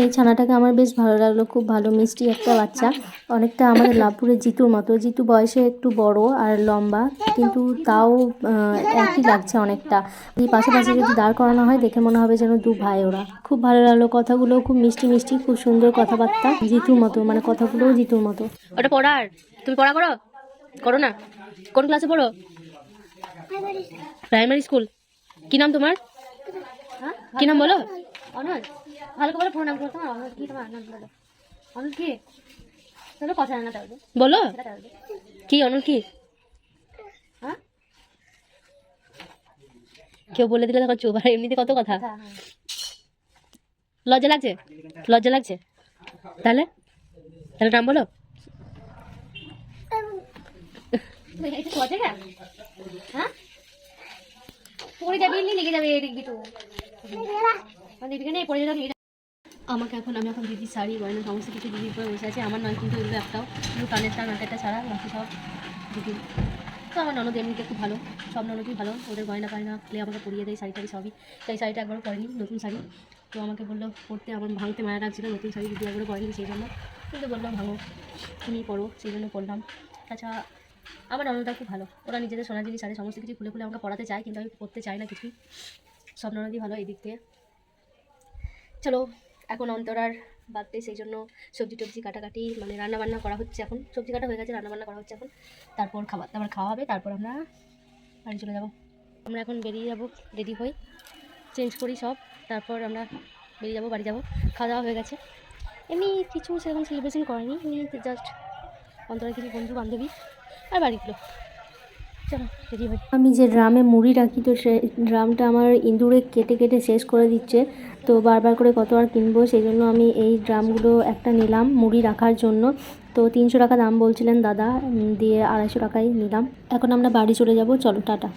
এই ছানাটাকে আমার বেশ ভালো লাগল খুব ভালো মিষ্টি একটা বাচ্চা। অনেকটা আমাদের লাভপুরের জিতুর মতো। জিতু বয়সে একটু বড় আর লম্বা কিন্তু তাও একই লাগছে অনেকটা। এই পাশাপাশি যদি দাঁড় করানো হয় দেখে মনে হবে যেন দু ভাই ওরা। খুব ভালো লাগল কথাগুলো খুব মিষ্টি মিষ্টি খুব সুন্দর কথাবার্তা। জিতুর মতো মানে কথাগুলোও জিতুর মতো। ওটা পড়ার তুমি পড়া করো? করো না? কোন ক্লাসে পড়ো? প্রাইমারি স্কুল কি নাম তোমার? কি নাম বলো? অনল ভালো করে প্রণাম করো তোমার অনল কি তোমার নাম বলো। অনল কি? তোর কথা না তাহলে। বলো। কি অনল কি? হ্যাঁ? কেউ বলে দিলে তখন চুপ আর এমনিতে কত কথা? লজ্জা লাগছে? লজ্জা লাগছে? তাহলে? তাহলে নাম বলো। হ্যাঁ পড়ে যাবি এমনি লেগে যাবে দেখবি তো। দেখবি না পড়ে যাবে আমাকে এখন, আমি এখন দিদির শাড়ি, গয়না, সমস্ত কিছু দিদির পরে বসে আছে, আমার নয় কিন্তু এগুলো একটাও, শুধু কানেরটা নাকেরটা ছাড়া বাকি সব দিদির তো আমার ননদ এমনিতে খুব ভালো, সব ননদই ভালো, ওদের গয়না গয়না খুলে আমাকে পরিয়ে দেয় শাড়ি টাড়ি সবই, তাই শাড়িটা একবার পরেনি, নতুন শাড়ি। তো আমাকে বলল, পরতে আমার ভাঙতে মায়া লাগছিল, নতুন শাড়ি দিদি একবার পরেনি সেই জন্য। কিন্তু বললাম ভাঙো তুমি পড়ো সেই জন্য পড়লাম তাছাড়া আমার ননদটা খুব ভালো, ওরা নিজেদের সোনা জিনিস সাথে সমস্ত কিছু খুলে খুলে আমাকে পড়াতে চায়, কিন্তু আমি পড়তে চাই না কিছুই। সব ননদই ভালো এই দিক থেকে চলো, এখন অন্তরার বার্থডে সেই জন্য সবজি টবজি কাটাকাটি মানে রান্না বান্না করা হচ্ছে এখন। সবজি কাটা হয়ে গেছে রান্না বান্না করা হচ্ছে এখন। তারপর খাবার দাবার খাওয়া হবে, তারপর আমরা বাড়ি চলে যাব। আমরা এখন বেরিয়ে যাব রেডি হই চেঞ্জ করি সব। তারপর আমরা বেরিয়ে যাব, বাড়ি যাব। খাওয়া দাওয়া হয়ে গেছে। এমনি কিছু সেরকম সেলিব্রেশন করেনি, এমনি জাস্ট অন্তরের কিছু বন্ধু বান্ধবী আর বাড়িগুলো আমি যে ড্রামে মুড়ি রাখি, তো সে ড্রামটা আমার ইঁদুরে কেটে কেটে শেষ করে দিচ্ছে। তো বারবার করে কত আর কিনবো সেই জন্য আমি এই ড্রামগুলো একটা নিলাম মুড়ি রাখার জন্য। তো তিনশো টাকা দাম বলছিলেন দাদা দিয়ে আড়াইশো টাকাই নিলাম। এখন আমরা বাড়ি চলে যাব। চলো, টাটা।